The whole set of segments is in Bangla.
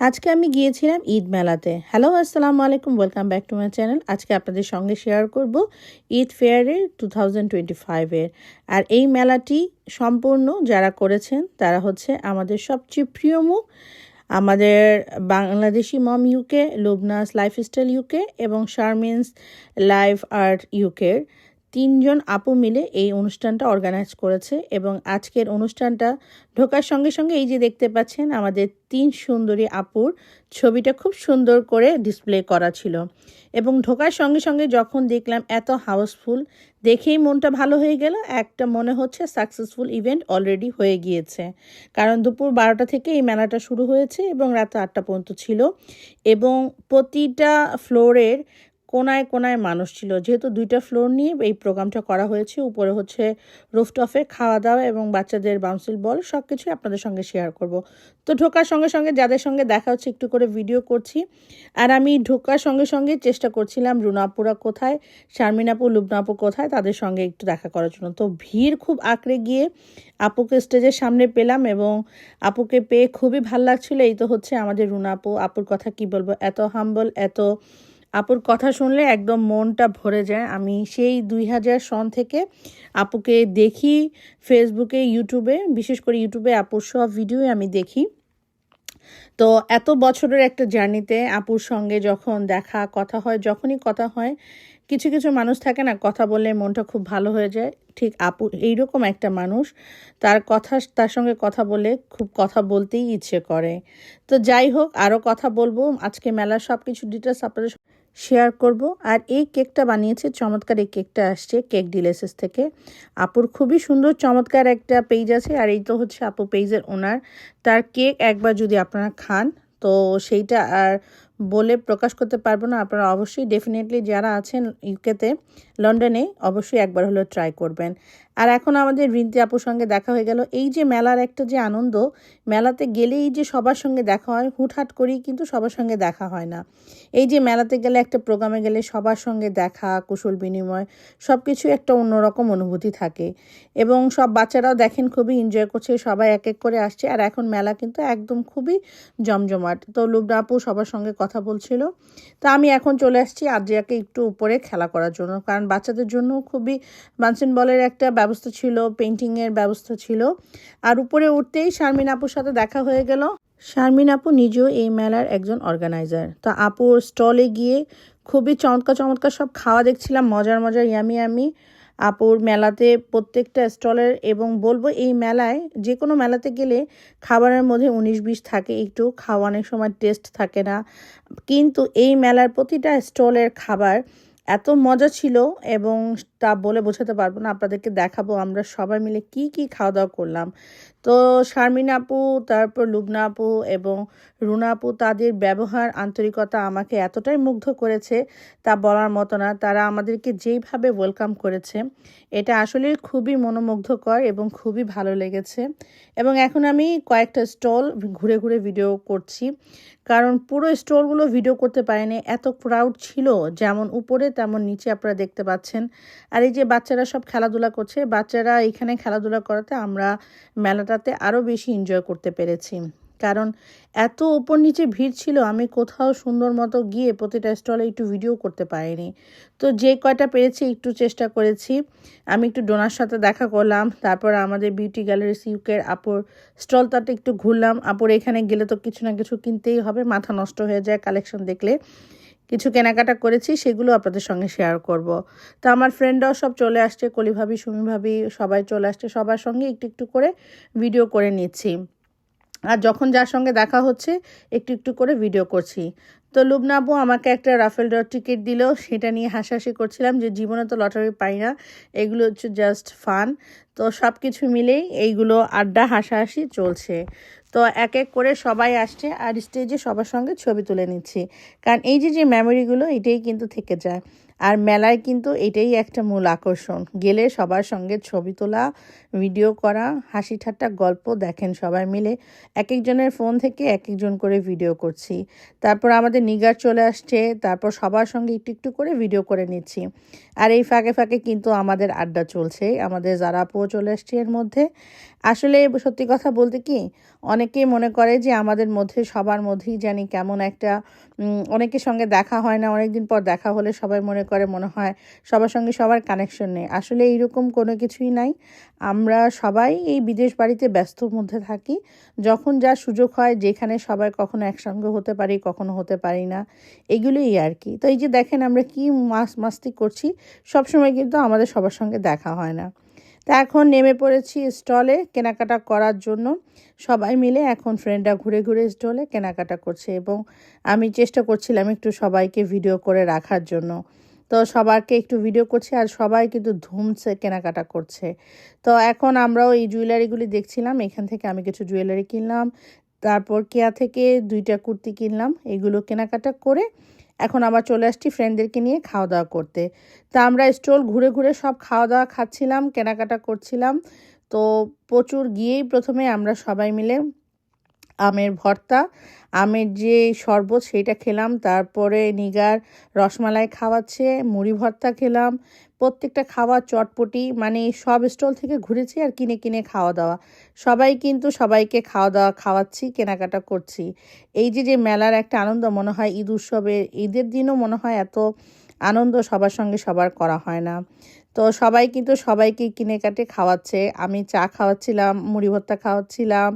আজকে আমি গিয়েছিলাম ঈদ মেলাতে। হ্যালো আসসালামু আলাইকুম welcome back to my channel আজকে আপনাদের সঙ্গে শেয়ার করব ঈদ ফেয়ারের টু থাউজেন্ড টোয়েন্টি ফাইভের আর এই মেলাটি সম্পূর্ণ যারা করেছেন, তারা হচ্ছে আমাদের সবচেয়ে প্রিয় মুখ, আমাদের Bangladeshi mom UK Lubna's lifestyle UK এবং শারমিনস লাইফ আর্ট ইউকের তিনজন আপু মিলে এই অনুষ্ঠানটা অর্গানাইজ করেছে এবং আজকের অনুষ্ঠানটা ঢোকার সঙ্গে সঙ্গে এই যে দেখতে পাচ্ছেন, আমাদের তিন সুন্দরী আপুর ছবিটা খুব সুন্দর করে ডিসপ্লে করা ছিল। এবং ঢোকার সঙ্গে সঙ্গে যখন দেখলাম এত হাউসফুল দেখেই মনটা ভালো হয়ে গেল। একটা মনে হচ্ছে সাকসেসফুল ইভেন্ট অলরেডি হয়ে গিয়েছে। কারণ দুপুর বারোটা থেকে এই মেলাটা শুরু হয়েছে এবং রাত আটটা পর্যন্ত ছিল। এবং প্রতিটা ফ্লোরের কোনায় কোনায় মানুষ ছিল। যেহেতু দুইটা ফ্লোর নিয়ে এই প্রোগ্রামটা করা হয়েছে, উপরে হচ্ছে রুফটফে খাওয়া দাওয়া এবং বাচ্চাদের বাউন্সিল বল সব কিছুই আপনাদের সঙ্গে শেয়ার করব। তো ঢোকার সঙ্গে সঙ্গে যাদের সঙ্গে দেখা হচ্ছে, একটু করে ভিডিও করছি। আর আমি ঢোকার সঙ্গে সঙ্গে চেষ্টা করছিলাম রুনাপুরা কোথায় শারমিনাপু লুবনাপু কোথায়, তাদের সঙ্গে একটু দেখা করার জন্য। তো ভিড় খুব আঁকড়ে গিয়ে আপুকে স্টেজের সামনে পেলাম এবং আপুকে পেয়ে খুবই ভালো লাগছিল। এই তো হচ্ছে আমাদের রুনাপু আপুর কথা কি বলব? এত হাম্বল এত আপুর কথা শুনলে একদম মনটা ভরে যায়। আমি সেই দুই হাজার সন থেকে আপুকে দেখি ফেসবুকে, ইউটিউবে, বিশেষ করে ইউটিউবে আপুর সব ভিডিও আমি দেখি। তো এত বছরের একটা জার্নিতে আপুর সঙ্গে যখন দেখা, কথা হয়, যখনই কথা হয়, কিছু কিছু মানুষ থাকে না, কথা বললে মনটা খুব ভালো হয়ে যায়। ঠিক আপু এইরকম একটা মানুষ, তার কথা, তার সঙ্গে কথা বলে খুব কথা বলতেই ইচ্ছে করে। তো যাই হোক আরও কথা বলব। আজকে মেলার সব কিছু ডিটেলস আপনাদের শেয়ার করব। আর এই কেকটা বানিয়েছে, চমৎকার এই কেকটা আসছে কেক ডিলেসেস থেকে। আপুর খুবই সুন্দর, চমৎকার একটা পেজ আছে। আর এই তো হচ্ছে আপু পেজের ওনার। তার কেক একবার যদি আপনারা খান, তো সেইটা আর বলে প্রকাশ করতে পারব না। আপনারা অবশ্যই ডেফিনেটলি যারা আছেন ইউকেতে লন্ডনে, অবশ্যই একবার হলেও ট্রাই করবেন। আর এখন আমাদের রিন্তি আপুর সঙ্গে দেখা হয়ে গেল। এই যে মেলার একটা যে আনন্দ, মেলাতে গেলেই যে সবার সঙ্গে দেখা হয়, হুটহাট করেই কিন্তু সবার সঙ্গে দেখা হয় না। এই যে মেলাতে গেলে একটা প্রোগ্রামে গেলে সবার সঙ্গে দেখা, কুশল বিনিময় সব কিছু একটা অন্যরকম অনুভূতি থাকে। এবং সব বাচ্চারাও দেখেন খুবই এনজয় করছে, সবাই এক এক করে আসছে। আর এখন মেলা কিন্তু একদম খুবই জমজমাট। তো লুবনা আপু সবার সঙ্গে কথা বলছিল। তা আমি এখন চলে আসছি আদ্রিয়াকে একটু উপরে খেলা করার জন্য, কারণ বাচ্চাদের জন্য খুবই বানসেন বলের একটা ব্যবস্থা ছিল পেন্টিংয়ের ব্যবস্থা ছিল। আর উপরে উঠতেই শারমিন আপুর সাথে দেখা হয়ে গেল। শারমিন আপু নিজেও এই মেলার একজন অর্গানাইজার তো আপুর স্টলে গিয়ে খুবই চমৎকার চমৎকার সব খাওয়া দেখছিলাম, মজার মজার ইয়ামি আমি আপুর মেলাতে প্রত্যেকটা স্টলের এবং বলব এই মেলায় যে কোনো মেলাতে গেলে খাবারের মধ্যে উনিশ বিশ থাকে, একটু খাওয়া অনেক সময় টেস্ট থাকে না। কিন্তু এই মেলার প্রতিটা স্টলের খাবার এত মজা ছিল এবং তা বলে বোঝাতে পারব না, আপনাদেরকে দেখাবো আমরা সবাই মিলে কি কি খাওয়া দাওয়া করলাম। তো শারমিন আপু, তারপর লুবনা আপু এবং রুনা আপু, তাদের ব্যবহার, আন্তরিকতা আমাকে এতটাই মুগ্ধ করেছে, তা বলার মতো না, তারা আমাদেরকে যেইভাবে ওয়েলকাম করেছে, এটা আসলে খুবই মনোমুগ্ধকর এবং খুবই ভালো লেগেছে। এবং এখন আমি কয়েকটা স্টল ঘুরে ঘুরে ভিডিও করছি, কারণ পুরো স্টলগুলো ভিডিও করতে পারেনি, এত ক্রাউড ছিল, যেমন উপরে তেমন নিচে আপনারা দেখতে পাচ্ছেন। আর এই যে বাচ্চারা সব খেলাধুলা করছে, বাচ্চারা এখানে খেলাধুলা করাতে আমরা মেলাটাতে আরও বেশি এনজয় করতে পেরেছি। কারণ এত ওপর নিচে ভিড় ছিল, আমি কোথাও সুন্দর মতো গিয়ে প্রতিটা স্টলে একটু ভিডিও করতে পারিনি। তো যে কয়টা পেরেছি একটু চেষ্টা করেছি। আমি একটু ডোনার সাথে দেখা করলাম, তারপর আমাদের বিউটি গ্যালারি সিউকের আপুর স্টলটাতে একটু ঘুরলাম। আপুর এখানে গেলে তো কিছু না কিছু কিনতেই হবে, মাথা নষ্ট হয়ে যায় কালেকশন দেখলে। কিছু কেনাকাটা করেছি, সেগুলো আপনাদের সঙ্গে শেয়ার করব। তো আমার ফ্রেন্ডরাও সব চলে আসছে কলিভাবি সুমিভাবি সবাই চলে আসছে, সবার সঙ্গে একটু একটু করে ভিডিও করে নিচ্ছি। আর যখন যার সঙ্গে দেখা হচ্ছে, একটু একটু করে ভিডিও করছি। তো লুবনাবু আমাকে একটা রাফেল ডট টিকিট দিল, সেটা নিয়ে হাসাহাসি করছিলাম যে, জীবনে তো লটারি পাই না, এগুলো হচ্ছে জাস্ট ফান তো সব কিছু মিলেই এইগুলো আড্ডা হাসাহাসি চলছে। তো এক এক করে সবাই আসছে আর স্টেজে সবার সঙ্গে ছবি তুলে নিচ্ছি। কারণ এই যে যে মেমোরিগুলো এটাই কিন্তু থেকে যায়। আর মেলায় কিন্তু এটাই একটা মূল আকর্ষণ। গেলে সবার সঙ্গে ছবি তোলা ভিডিও করা, হাসি ঠাট্টা গল্প দেখেন সবাই মিলে। এক একজনের ফোন থেকে এক একজন করে ভিডিও করছি। তারপর আমাদের নিগার চলে আসছে, তারপর সবার সঙ্গে একটু একটু করে ভিডিও করে নিচ্ছি। আর এই ফাঁকে ফাঁকে কিন্তু আমাদের আড্ডা চলছে। আমাদের যারা চলে আসছি এর মধ্যে। আসলে সত্যি কথা বলতে কি, অনেকেই মনে করে যে আমাদের মধ্যে, সবার মধ্যেই জানি কেমন একটা অনেকের সঙ্গে দেখা হয় না অনেক দিন পর দেখা হলে সবাই মনে করে, মনে হয় সবার সঙ্গে সবার কানেকশন নেই। আসলে এইরকম কোনো কিছুই নাই। আমরা সবাই এই বিদেশ বাড়িতে ব্যস্ত মধ্যে থাকি। যখন যা সুযোগ হয়, যেখানে সবাই কখনো একসঙ্গে হতে পারি, কখনো হতে পারি না, এগুলোই আর কি। তো এই যে দেখেন আমরা কি মাস মাস্তি করছি, সবসময় কিন্তু আমাদের সবার সঙ্গে দেখা হয় না। তা এখন নেমে পড়েছি স্টলে কেনাকাটা করার জন্য। সবাই মিলে এখন ফ্রেন্ডরা ঘুরে ঘুরে স্টলে কেনাকাটা করছে এবং আমি চেষ্টা করছিলাম একটু সবাইকে ভিডিও করে রাখার জন্য। তো সবারকে একটু ভিডিও করছে আর সবাই কিন্তু ধুমছে কেনাকাটা করছে। তো এখন আমরাও এই জুয়েলারিগুলি দেখছিলাম, এখান থেকে আমি কিছু জুয়েলারি কিনলাম, তারপর কেয়া থেকে দুইটা কুর্তি কিনলাম, এগুলো কেনাকাটা করে এখন আবার চলে আসছি ফ্রেন্ডদেরকে নিয়ে খাওয়া দাওয়া করতে। তা আমরা স্টল ঘুরে ঘুরে সব খাওয়া দাওয়া খাচ্ছিলাম, কেনাকাটা করছিলাম। তো প্রচুর গিয়েই প্রথমে আমরা সবাই মিলে আমের ভর্তা, আমের যে শরবত সেইটা খেলাম। তারপরে নিগার রসমালাই খাওয়াচ্ছে, মুড়ি ভর্তা খেলাম প্রত্যেকটা খাওয়া চটপটি মানে সব স্টল থেকে ঘুরেছি আর কিনে কিনে খাওয়া দাওয়া। সবাই কিন্তু সবাইকে খাওয়া দাওয়া খাওয়াচ্ছি, কেনাকাটা করছি। এই যে যে মেলার একটা আনন্দ, মনে হয় ঈদ উৎসবের ঈদের দিনও মনে হয় এত আনন্দ সবার সঙ্গে সবার করা হয় না। তো সবাই কিন্তু সবাইকে কিনে কাটে খাওয়াচ্ছে। আমি চা খাওয়াচ্ছিলাম, মুড়ি ভর্তা খাওয়াচ্ছিলাম,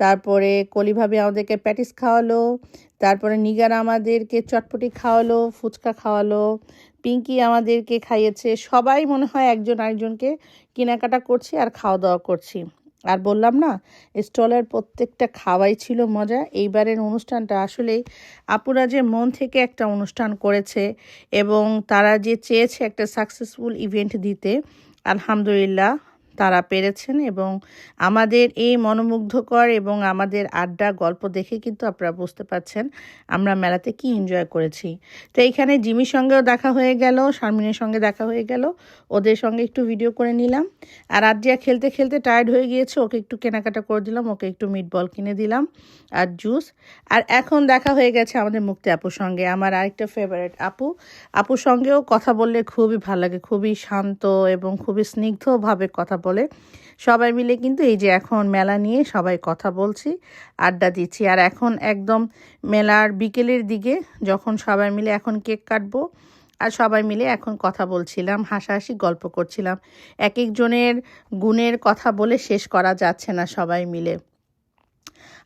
তারপরে কলিভাবে আমাদেরকে প্যাটিস খাওয়ালো, তারপরে নিগার আমাদেরকে চটপটি খাওয়ালো, ফুচকা খাওয়ালো পিঙ্কি আমাদেরকে খাইয়েছে। সবাই মনে হয় একজন আরেকজনকে কেনাকাটা করছি আর খাওয়া দাওয়া করছি। আর বললাম না, স্টলের প্রত্যেকটা খাওয়াই ছিল মজা। এইবারের অনুষ্ঠানটা আসলে আপুরা যে মন থেকে একটা অনুষ্ঠান করেছে এবং তারা যে চেয়েছে একটা সাকসেসফুল ইভেন্ট দিতে, আলহামদুলিল্লাহ। তারা পেরেছেন এবং আমাদের এই মনোমুগ্ধকর এবং আমাদের আড্ডা গল্প দেখে কিন্তু আপনারা বুঝতে পারছেন আমরা মেলাতে কি এনজয় করেছি। তো এইখানে জিমির সঙ্গেও দেখা হয়ে গেল, শারমিনের সঙ্গে দেখা হয়ে গেল, ওদের সঙ্গে একটু ভিডিও করে নিলাম। আর আজ্জিয়া খেলতে খেলতে টায়ার্ড হয়ে গিয়েছে, ওকে একটু কেনাকাটা করে দিলাম, ওকে একটু মিট বল কিনে দিলাম আর জুস আর এখন দেখা হয়ে গেছে আমাদের মুক্তি আপুর সঙ্গে, আমার আরেকটা ফেভারেট আপু। আপুর সঙ্গেও কথা বললে খুবই ভালো লাগে, খুবই শান্ত এবং খুবই স্নিগ্ধভাবে কথা বলে। সবাই মিলে কিন্তু এই যে এখন মেলা নিয়ে সবাই কথা বলছি, আড্ডা দিচ্ছি। আর এখন একদম মেলার বিকেলের দিকে যখন সবাই মিলে এখন কেক কাটবো, আর সবাই মিলে এখন কথা বলছিলাম, হাসাহাসি গল্প করছিলাম। এক একজনের গুণের কথা বলে শেষ করা যাচ্ছে না সবাই মিলে।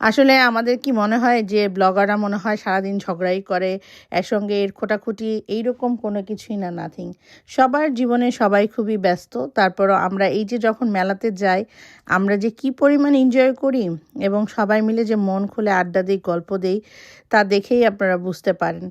আসলে আমাদের কি মনে হয় যে ব্লগাররা মনে হয় সারাদিন ঝগড়াই করে, একসঙ্গে এর খোটাখুটি, এইরকম কোনো কিছুই না নাথিং সবার জীবনে সবাই খুবই ব্যস্ত, তারপরও আমরা এই যে যখন মেলাতে যাই, আমরা যে কি পরিমাণ এনজয় করি এবং সবাই মিলে যে মন খুলে আড্ডা দিই, গল্প দিই, তা দেখেই আপনারা বুঝতে পারেন।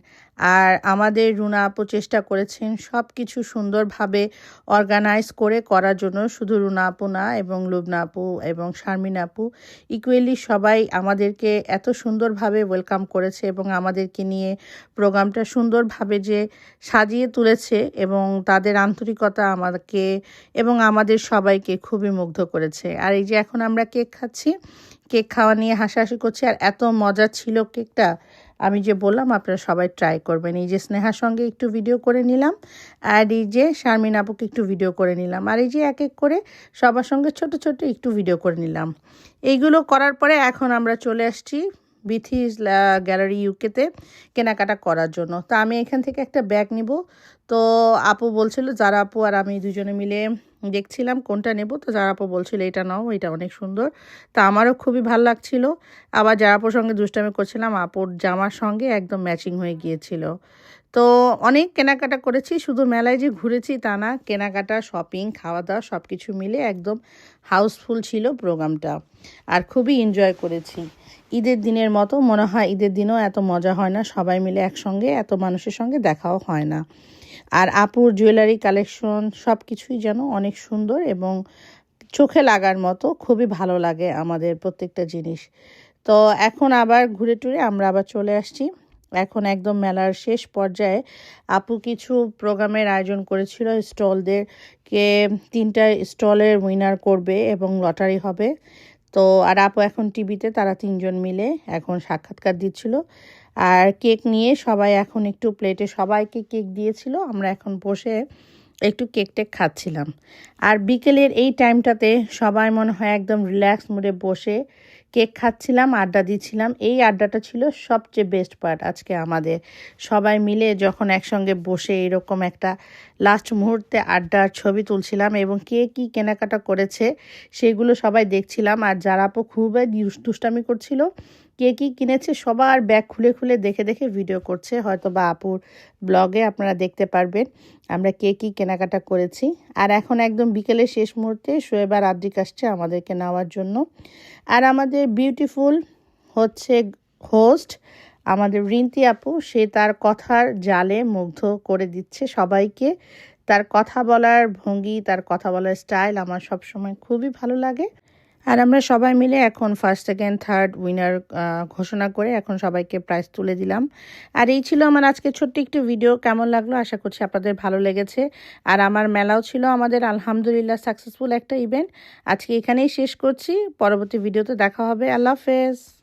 আর আমাদের রুনা আপু চেষ্টা করেছেন সব কিছু সুন্দরভাবে অর্গানাইজ করে করার জন্য। শুধু রুনা আপু না এবং লুবনা আপু এবং শারমিন আপু ইকুয়ালি সবাই আমাদেরকে এত সুন্দরভাবে ওয়েলকাম করেছে এবং আমাদেরকে নিয়ে প্রোগ্রামটা সুন্দরভাবে যে সাজিয়ে তুলেছে এবং তাদের আন্তরিকতা আমাকে এবং আমাদের সবাইকে খুবই মুগ্ধ করেছে। আর এই যে এখন আমরা কেক খাচ্ছি, কেক খাওয়া নিয়ে হাসাহাসি করছি আর এত মজা ছিল কেকটা আমি যে বললাম, আপনারা সবাই ট্রাই করবেন। এই যে স্নেহার সঙ্গে একটু ভিডিও করে নিলাম, আর এই যে শারমিন আপুকে একটু ভিডিও করে নিলাম, আর এই যে এক এক করে সবার সঙ্গে ছোট ছোট একটু ভিডিও করে নিলাম। এইগুলো করার পরে এখন আমরা চলে আসছি বিথিস গ্যালারি ইউকেতে কেনাকাটা করার জন্য। তো আমি এখান থেকে একটা ব্যাগ নিব। তো আপু বলছিল, যারা আপু আর আমি দুজনে মিলে দেখছিলাম কোনটা নেব। তো জারাপো বলছিল, এটা নাও, এটা অনেক সুন্দর। তা আমারও খুবই ভালো লাগছিল। আবার জারাপোর সঙ্গে দুষ্টামি করছিলাম, আপুর জামার সঙ্গে একদম ম্যাচিং হয়ে গিয়েছিল। তো অনেক কেনাকাটা করেছি, শুধু মেলায় যে ঘুরেছি তা না, কেনাকাটা, শপিং খাওয়া দাওয়া সব কিছু মিলে একদম হাউসফুল ছিল প্রোগ্রামটা। আর খুবই এনজয় করেছি। ঈদের দিনের মতো মনে হয় ঈদের দিনও এত মজা হয় না, সবাই মিলে একসঙ্গে, এত মানুষের সঙ্গে দেখাও হয় না। আর আপুর জুয়েলারি কালেকশন সব কিছুই যেন অনেক সুন্দর এবং চোখে লাগার মতো খুবই ভালো লাগে আমাদের প্রত্যেকটা জিনিস। তো এখন আবার ঘুরে টুরে আমরা আবার চলে আসছি। এখন একদম মেলার শেষ পর্যায়ে আপু কিছু প্রোগ্রামের আয়োজন করেছিল। স্টলদের কে তিনটা স্টলের উইনার করবে এবং লটারি হবে। তো আর আপু এখন টিভিতে তারা তিনজন মিলে এখন সাক্ষাৎকার দিচ্ছিল। আর কেক নিয়ে সবাই এখন একটু প্লেটে সবাইকে কেক দিয়েছিল, আমরা এখন বসে একটু কেক টেক খাচ্ছিলাম। আর বিকেলের এই টাইমটাতে সবাই মনে হয় একদম রিল্যাক্স মুডে বসে কেক খাচ্ছিলাম, আড্ডা দিচ্ছিলাম। এই আড্ডাটা ছিল সবচেয়ে বেস্ট পার্ট আজকে আমাদের। সবাই মিলে যখন একসঙ্গে বসে এরকম একটা লাস্ট মুহূর্তে আড্ডার ছবি তুলছিলাম এবং কে কি কেনাকাটা করেছে সেগুলো সবাই দেখছিলাম। আর যারা খুবই দুষ্টামি করছিল কে কী কিনেছে সবার ব্যাগ খুলে খুলে দেখে দেখে ভিডিও করছে। হয়তো বা আপুর ব্লগে আপনারা দেখতে পারবেন আমরা কে কী কেনাকাটা করেছি। আর এখন একদম বিকেলের শেষ মুহূর্তে শোয়েবার আদ্রিক আসছে আমাদেরকে নেওয়ার জন্য। আর আমাদের বিউটিফুল হচ্ছে হোস্ট আমাদের রিন্তি আপু, সে তার কথার জালে মুগ্ধ করে দিচ্ছে সবাইকে। তার কথা বলার ভঙ্গি, তার কথা বলার স্টাইল আমার সবসময় খুবই ভালো লাগে। আর আমরা সবাই মিলে এখন ফার্স্ট সেকেন্ড থার্ড উইনার ঘোষণা করে এখন সবাইকে প্রাইজ তুলে দিলাম। আর এই ছিল আমার আজকে ছোট্ট একটি ভিডিও কেমন লাগল? আশা করছি আপনাদের ভালো লেগেছে। আর আমার মেলাও ছিল আমাদের আলহামদুলিল্লাহ সাকসেসফুল একটা ইভেন্ট আজকে এখানেই শেষ করছি। পরবর্তী ভিডিওতে দেখা হবে। আল্লাহ হাফেজ।